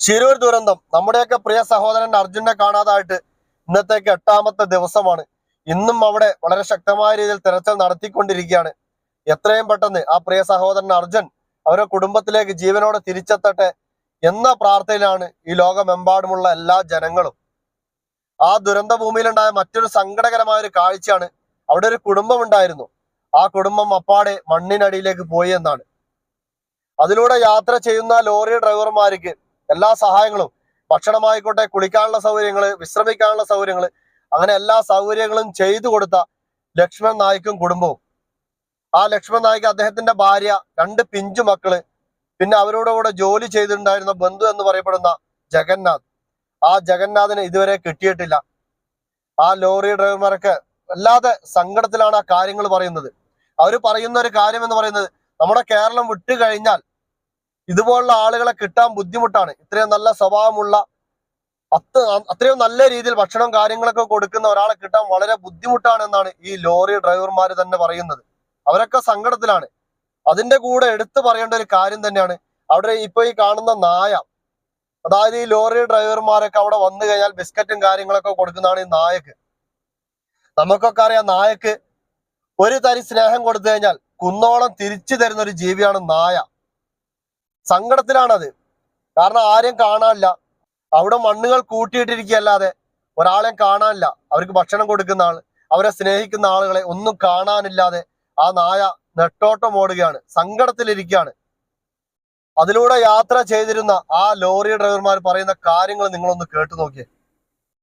ശിരൂർ ദുരന്തം. നമ്മുടെയൊക്കെ പ്രിയ സഹോദരൻ അർജുനെ കാണാതായിട്ട് ഇന്നത്തേക്ക് എട്ടാമത്തെ ദിവസമാണ്. ഇന്നും അവിടെ വളരെ ശക്തമായ രീതിയിൽ തെരച്ചിൽ നടത്തിക്കൊണ്ടിരിക്കുകയാണ്. എത്രയും പെട്ടെന്ന് ആ പ്രിയ സഹോദരൻ അർജുൻ അവരുടെ കുടുംബത്തിലേക്ക് ജീവനോടെ തിരിച്ചെത്തട്ടെ എന്ന പ്രാർത്ഥനയിലാണ് ഈ ലോകമെമ്പാടുമുള്ള എല്ലാ ജനങ്ങളും. ആ ദുരന്ത ഭൂമിയിലുണ്ടായ മറ്റൊരു സങ്കടകരമായ ഒരു കാഴ്ചയാണ് അവിടെ ഒരു കുടുംബം ഉണ്ടായിരുന്നു ആ കുടുംബം അപ്പാടെ മണ്ണിനടിയിലേക്ക് പോയി എന്നാണ്. അതിലൂടെ യാത്ര ചെയ്യുന്ന ലോറി ഡ്രൈവർമാർക്ക് എല്ലാ സഹായങ്ങളും ഭക്ഷണമായിക്കോട്ടെ കുളിക്കാനുള്ള സൗകര്യങ്ങൾ വിശ്രമിക്കാനുള്ള സൗകര്യങ്ങൾ അങ്ങനെ എല്ലാ സൗകര്യങ്ങളും ചെയ്തു കൊടുത്ത ലക്ഷ്മൺ നായിക്കും കുടുംബവും. ആ ലക്ഷ്മൺ നായിക്ക് അദ്ദേഹത്തിന്റെ ഭാര്യ രണ്ട് പിഞ്ചു മക്കൾ പിന്നെ അവരോട് കൂടെ ജോലി ചെയ്തിട്ടുണ്ടായിരുന്ന ബന്ധു എന്ന് പറയപ്പെടുന്ന ജഗന്നാഥ്. ആ ജഗന്നാഥിന് ഇതുവരെ കിട്ടിയിട്ടില്ല. ആ ലോറി ഡ്രൈവർമാരൊക്കെ വല്ലാതെ സങ്കടത്തിലാണ് ആ കാര്യങ്ങൾ പറയുന്നത്. അവർ പറയുന്ന ഒരു കാര്യം എന്ന് പറയുന്നത് നമ്മുടെ കേരളം വിട്ടു കഴിഞ്ഞാൽ ഇതുപോലുള്ള ആളുകളെ കിട്ടാൻ ബുദ്ധിമുട്ടാണ്. ഇത്രയും നല്ല സ്വഭാവമുള്ള അത്ര അത്രയും നല്ല രീതിയിൽ ഭക്ഷണം കാര്യങ്ങളൊക്കെ കൊടുക്കുന്ന ഒരാളെ കിട്ടാൻ വളരെ ബുദ്ധിമുട്ടാണ് എന്നാണ് ഈ ലോറി ഡ്രൈവർമാർ തന്നെ പറയുന്നത്. അവരൊക്കെ സങ്കടത്തിലാണ്. അതിന്റെ കൂടെ എടുത്തു പറയേണ്ട ഒരു കാര്യം തന്നെയാണ്. അവിടെ ഇപ്പൊ ഈ കാണുന്ന നായ. അതായത് ഈ ലോറി ഡ്രൈവർമാരൊക്കെ അവിടെ വന്നു കഴിഞ്ഞാൽ ബിസ്ക്കറ്റും കാര്യങ്ങളൊക്കെ കൊടുക്കുന്നതാണ് ഈ നായക്ക്. നമുക്കൊക്കെ അറിയാം നായക്ക് ഒരു തരി സ്നേഹം കൊടുത്തു കഴിഞ്ഞാൽ കുന്നോളം തിരിച്ചു തരുന്ന ഒരു ജീവിയാണ് നായ. സങ്കടത്തിലാണത്. കാരണം ആരെയും കാണാനില്ല. അവിടെ മണ്ണുകൾ കൂട്ടിയിട്ടിരിക്കുകയല്ലാതെ ഒരാളെയും കാണാനില്ല. അവർക്ക് ഭക്ഷണം കൊടുക്കുന്ന ആൾ അവരെ സ്നേഹിക്കുന്ന ആളുകളെ ഒന്നും കാണാനില്ലാതെ ആ നായ നെട്ടോട്ടം ഓടുകയാണ്. സങ്കടത്തിലിരിക്കുകയാണ്. അതിലൂടെ യാത്ര ചെയ്തിരുന്ന ആ ലോറി ഡ്രൈവർമാർ പറയുന്ന കാര്യങ്ങൾ നിങ്ങളൊന്ന് കേട്ടു നോക്കിയേ.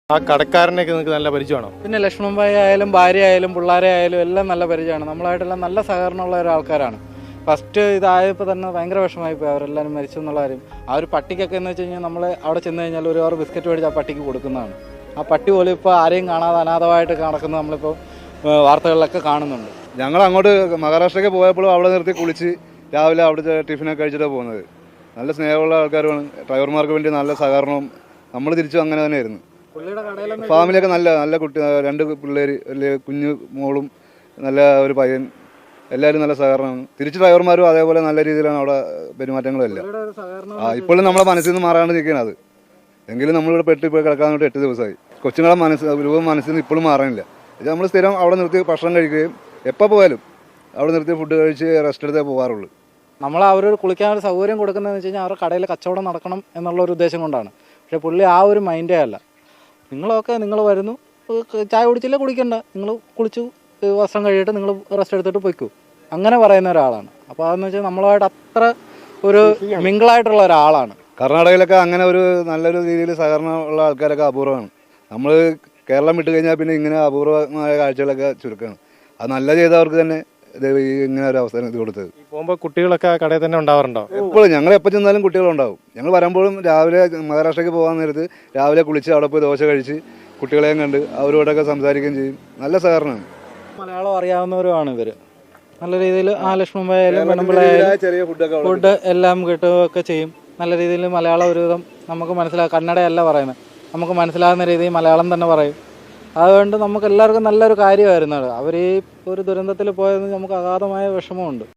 ആ കടക്കാരനെയൊക്കെ നിങ്ങൾക്ക് നല്ല പരിചയമാണോ? പിന്നെ ലക്ഷ്മൺ ഭായി ആയാലും ഭാര്യ ആയാലും പിള്ളേരെ ആയാലും എല്ലാം നല്ല പരിചയമാണ്. നമ്മളായിട്ടെല്ലാം നല്ല സഹകരണമുള്ള ഒരാൾക്കാരാണ്. ഫസ്റ്റ് ഇതായപ്പോൾ തന്നെ ഭയങ്കര വിഷമായി പോയി. അവരെല്ലാവരും മരിച്ചു എന്നുള്ള കാര്യം. ആ ഒരു പട്ടിക്കൊക്കെ എന്ന് വെച്ച് കഴിഞ്ഞാൽ നമ്മൾ അവിടെ ചെന്ന് കഴിഞ്ഞാൽ ഒരു ഓർ ബിസ്ക്കറ്റ് മേടിച്ച് ആ പട്ടിക്ക് കൊടുക്കുന്നതാണ്. ആ പട്ടി പോലും ഇപ്പോൾ ആരെയും കാണാതെ അനാഥമായിട്ട് നടക്കുന്നത് നമ്മളിപ്പോൾ വാർത്തകളിലൊക്കെ കാണുന്നുണ്ട്. ഞങ്ങൾ അങ്ങോട്ട് മഹാരാഷ്ട്രയ്ക്ക് പോയപ്പോഴും അവിടെ നിർത്തി കുളിച്ച് രാവിലെ അവിടുത്തെ ടിഫിനൊക്കെ കഴിച്ചിട്ടാണ് പോകുന്നത്. നല്ല സ്നേഹമുള്ള ആൾക്കാരുമാണ് ഡ്രൈവർമാർക്ക് വേണ്ടി നല്ല സഹകരണവും. നമ്മൾ തിരിച്ചു അങ്ങനെ തന്നെയായിരുന്നു. ഫാമിലിയൊക്കെ നല്ല നല്ല കുട്ടി രണ്ട് പിള്ളേർ വലിയ കുഞ്ഞു മോളും നല്ല ഒരു പയ്യൻ. എല്ലാവരും നല്ല സഹകരണം. തിരിച്ച് ഡ്രൈവർമാരും അതേപോലെ നല്ല രീതിയിലാണ് അവിടെ പെരുമാറ്റങ്ങളും എല്ലാം. പുള്ളിയുടെ ഒരു സഹകരണം ആ ഇപ്പോഴും നമ്മളെ മനസ്സിൽ നിന്ന് മാറാണ്ട് നിൽക്കുന്നത് അത്. എങ്കിലും നമ്മളിവിടെ പെട്ടി ഇപ്പോൾ കിടക്കാൻ വേണ്ടി എട്ട് ദിവസമായി. കൊച്ചുങ്ങളെ മനസ്സ് രൂപം മനസ്സിൽ നിന്ന് ഇപ്പോഴും മാറാനില്ല. ഇത് നമ്മൾ സ്ഥിരം അവിടെ നിർത്തി ഭക്ഷണം കഴിക്കുകയും എപ്പോൾ പോയാലും അവിടെ നിർത്തി ഫുഡ് കഴിച്ച് റെസ്റ്റ് എടുത്തേ പോകാറുള്ളൂ നമ്മൾ അവരൊരു കുളിക്കാൻ ഒരു സൗകര്യം കൊടുക്കുന്നതെന്ന് വെച്ച് കഴിഞ്ഞാൽ അവരുടെ കടയിൽ കച്ചവടം നടക്കണം എന്നുള്ള ഒരു ഉദ്ദേശം കൊണ്ടാണ്. പക്ഷേ പുള്ളി ആ ഒരു മൈൻഡേ അല്ല. നിങ്ങളൊക്കെ നിങ്ങൾ വരുന്നു. ചായ കുടിച്ചില്ല കുടിക്കണ്ട. നിങ്ങൾ കുളിച്ചു വസ്ത്രം കഴിയിട്ട് നിങ്ങൾ റെസ്റ്റ് എടുത്തിട്ട് പൊയ്ക്കൂ. അങ്ങനെ പറയുന്ന ഒരാളാണ്. അപ്പോൾ അതെന്ന് വെച്ചാൽ നമ്മളുമായിട്ട് അത്ര ഒരു മിങ്കിളായിട്ടുള്ള ഒരാളാണ്. കർണാടകയിലൊക്കെ അങ്ങനെ ഒരു നല്ലൊരു രീതിയിൽ സഹകരണം ഉള്ള ആൾക്കാരൊക്കെ അപൂർവമാണ്. നമ്മൾ കേരളം വിട്ട് കഴിഞ്ഞാൽ പിന്നെ ഇങ്ങനെ അപൂർവമായ കാഴ്ചകളൊക്കെ ചുരുക്കമാണ് അത് നല്ല ചെയ്തവർക്ക് തന്നെ ഇങ്ങനെ ഒരു അവസരം ഇത് കൊടുത്തത്. പോകുമ്പോൾ കുട്ടികളൊക്കെ ആ കടയിൽ തന്നെ ഉണ്ടാവാറുണ്ടോ? എപ്പോഴും ഞങ്ങൾ എപ്പോൾ ചെന്നാലും കുട്ടികളുണ്ടാവും. ഞങ്ങൾ വരുമ്പോഴും രാവിലെ മഹാരാഷ്ട്രയ്ക്ക് പോകാൻ നേരത്ത് രാവിലെ കുളിച്ച് അവിടെ പോയി ദോശ കഴിച്ച് കുട്ടികളെയും കണ്ട് അവരോടൊക്കെ സംസാരിക്കുകയും ചെയ്യും. നല്ല സഹകരണമാണ്. മലയാളം അറിയാവുന്നവരുമാണ് ഇവർ. നല്ല രീതിയിൽ ആ ലക്ഷ്മൺ ആയാലും പെണ്ണുമ്പിളായാലും ഫുഡ് എല്ലാം കിട്ടുകയൊക്കെ ചെയ്യും. നല്ല രീതിയിൽ മലയാളം ഒരുവിധം നമുക്ക് മനസ്സിലാക്കാം കന്നഡയല്ല പറയുന്നത്. നമുക്ക് മനസ്സിലാകുന്ന രീതിയിൽ മലയാളം തന്നെ പറയും. അതുകൊണ്ട് നമുക്ക് എല്ലാവർക്കും നല്ലൊരു കാര്യമായിരുന്നു അവർ ഈ ഒരു ദുരന്തത്തിൽ പോയത് നമുക്ക് അഗാധമായ വിഷമമുണ്ട്.